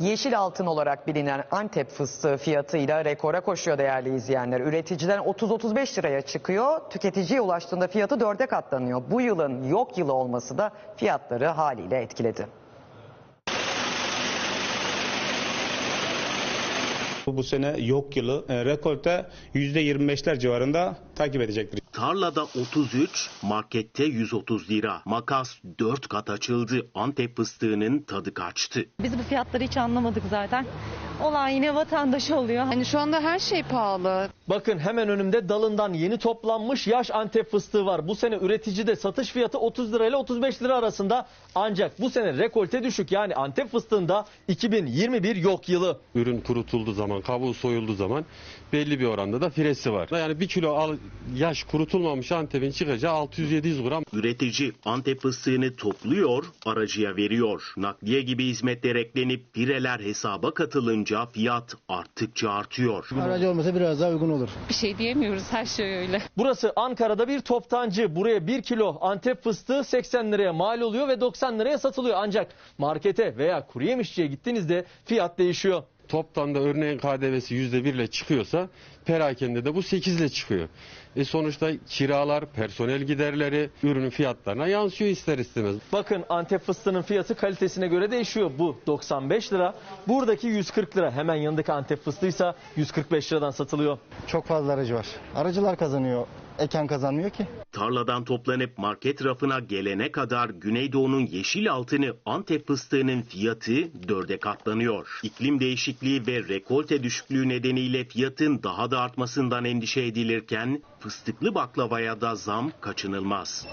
Yeşil altın olarak bilinen Antep fıstığı fiyatıyla rekora koşuyor değerli izleyenler. Üreticiden 30-35 liraya çıkıyor, tüketiciye ulaştığında fiyatı 4'e katlanıyor. Bu yılın yok yılı olması da fiyatları haliyle etkiledi. Bu sene yok yılı e, rekolte %25'ler civarında takip edecektir. Tarlada 33, markette 130 lira. Makas 4 kat açıldı. Antep fıstığının tadı kaçtı. Biz bu fiyatları hiç anlamadık zaten. Olan yine vatandaş oluyor. Hani şu anda her şey pahalı. Bakın hemen önümde dalından yeni toplanmış yaş Antep fıstığı var. Bu sene üreticide satış fiyatı 30 lira ile 35 lira arasında. Ancak bu sene rekolte düşük yani Antep fıstığında 2021 yok yılı. ürün kurutulduğu zaman, kabuğu soyulduğu zaman belli bir oranda da firesi var. Yani bir kilo al, yaş kurutulmamış Antep'in çıkacağı 600-700 gram. Üretici Antep fıstığını topluyor, aracıya veriyor. Nakliye gibi hizmetler eklenip pireler hesaba katılınca fiyat arttıkça artıyor. Aracı olmasa biraz daha uygun olur. Bir şey diyemiyoruz her şey öyle. Burası Ankara'da bir toptancı. Buraya 1 kilo Antep fıstığı 80 liraya mal oluyor ve 90 liraya satılıyor. Ancak markete veya kuru yemişçiye gittiğinizde fiyat değişiyor. Toptan da örneğin KDV'si %1 ile çıkıyorsa perakende de bu 8 ile çıkıyor. E sonuçta kiralar, personel giderleri ürünün fiyatlarına yansıyor ister istemez. Bakın Antep fıstığının fiyatı kalitesine göre değişiyor. Bu 95 lira, buradaki 140 lira. Hemen yanındaki Antep fıstığıysa 145 liradan satılıyor. Çok fazla aracı var. Aracılar kazanıyor. Eken kazanmıyor ki. Tarladan toplanıp market rafına gelene kadar Güneydoğu'nun yeşil altını Antep fıstığının fiyatı dörde katlanıyor. İklim değişikliği ve rekolte düşüklüğü nedeniyle fiyatın daha da artmasından endişe edilirken fıstıklı baklavaya da zam kaçınılmaz.